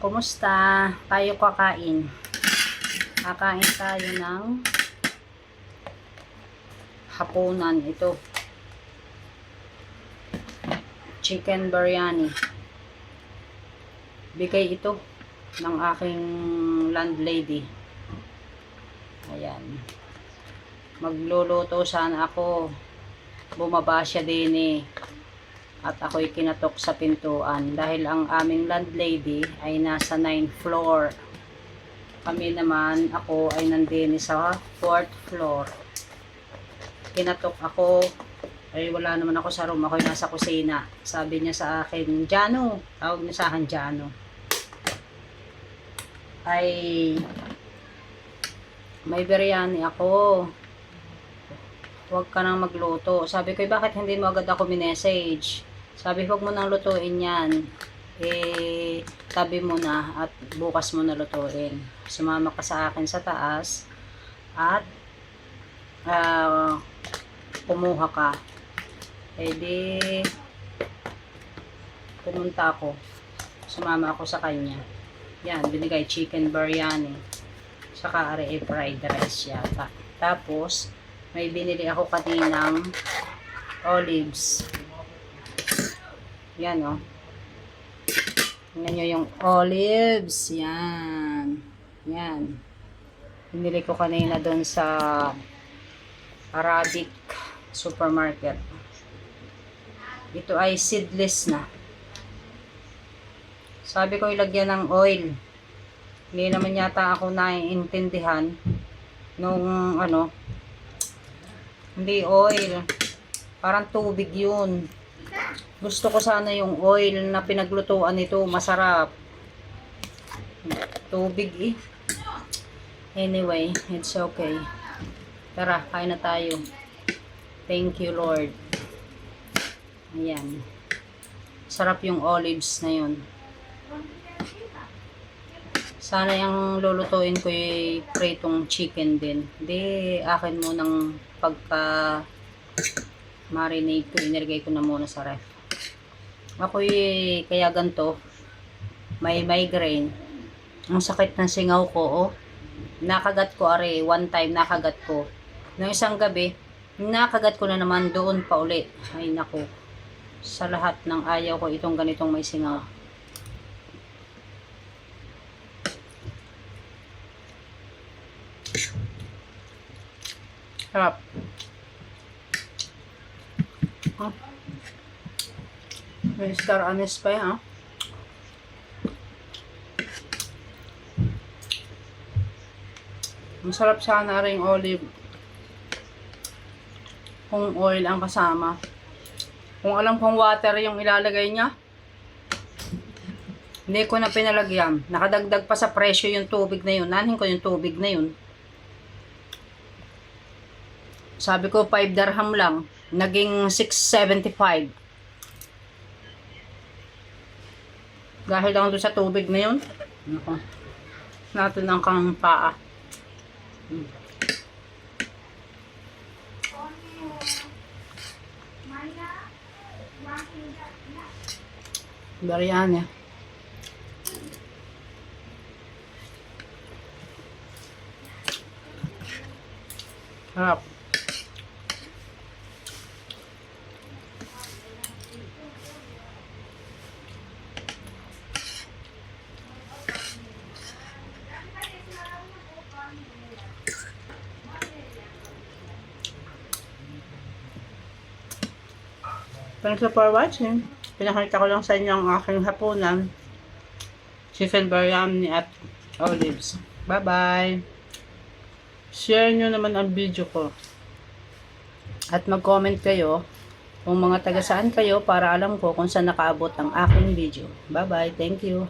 Kumusta? Tayo kakain. Kakain tayo ng hapunan. Ito. Chicken biryani. Bigay ito ng aking landlady. Ayan. Magluluto sana ako. Bumaba siya din eh at ako'y kinatok sa pintuan dahil ang aming landlady ay nasa 9th floor. Kami naman, ako ay nandini sa 4th floor. Kinatok ako, ay wala naman ako sa room, ako'y nasa kusina. Sabi niya sa akin, Jano, tawag niya sa akin, Jano. Ay, may biryani ako. Huwag ka nang magluto. Sabi ko, "Eh, bakit hindi mo agad ako minessage? Sabi, huwag mo nang lutuin yan. Eh, tabi mo na at bukas mo na lutuin. Sumama ka sa akin sa taas at ah, kumuha ka. Eh di, pumunta ako. Sumama ako sa kanya. Yan, binigay chicken biryani. Saka eh, fried rice yata. Tapos, may binili ako kaninang olives. Yan, oh. Tingnan nyo yung olives. Yan. Yan. Binili ko kanina doon sa Arabic supermarket. Ito ay seedless na. Sabi ko ilagyan ng oil. Hindi naman yata ako naiintindihan nung ano, hindi oil. Parang tubig yun. Gusto ko sana yung oil na pinaglutuan nito. Masarap. Tubig eh. Anyway, it's okay. Tara, kain na tayo. Thank you, Lord. Ayan. Sarap yung olives na yun. Sana yung lulutuin ko yung pritong chicken din. Hindi, akin mo ng pagka marinate ko, inilagay ko na muna sa ref. Ako kaya ganto, may migraine. Ang sakit ng singaw ko, oh. Nakagat ko, are, one time nakagat ko. Noong isang gabi, nakagat ko na naman doon pa uli. Ay, naku. Sa lahat ng ayaw ko itong ganitong may singaw. Sarap. Ah. May star anise pa yan, ah. Masarap sana rin olive. Kung oil ang kasama. Kung alam kong water yung ilalagay niya, hindi ko na pinalagyan. Nakadagdag pa sa presyo yung tubig na yun. Nanin ko yung tubig na yun. Sabi ko 5 dirham lang. Naging 675. Dahil lang doon sa tubig na yun. Nako. Natin ang kang paa. Hmm. Biryani. Harap. Thanks for watching. Pinakita ko lang sa inyo ang aking hapunan. Chicken biryani at olives. Bye-bye. Share nyo naman ang video ko. At mag-comment kayo kung mga taga saan kayo para alam ko kung saan nakaabot ang aking video. Bye-bye. Thank you.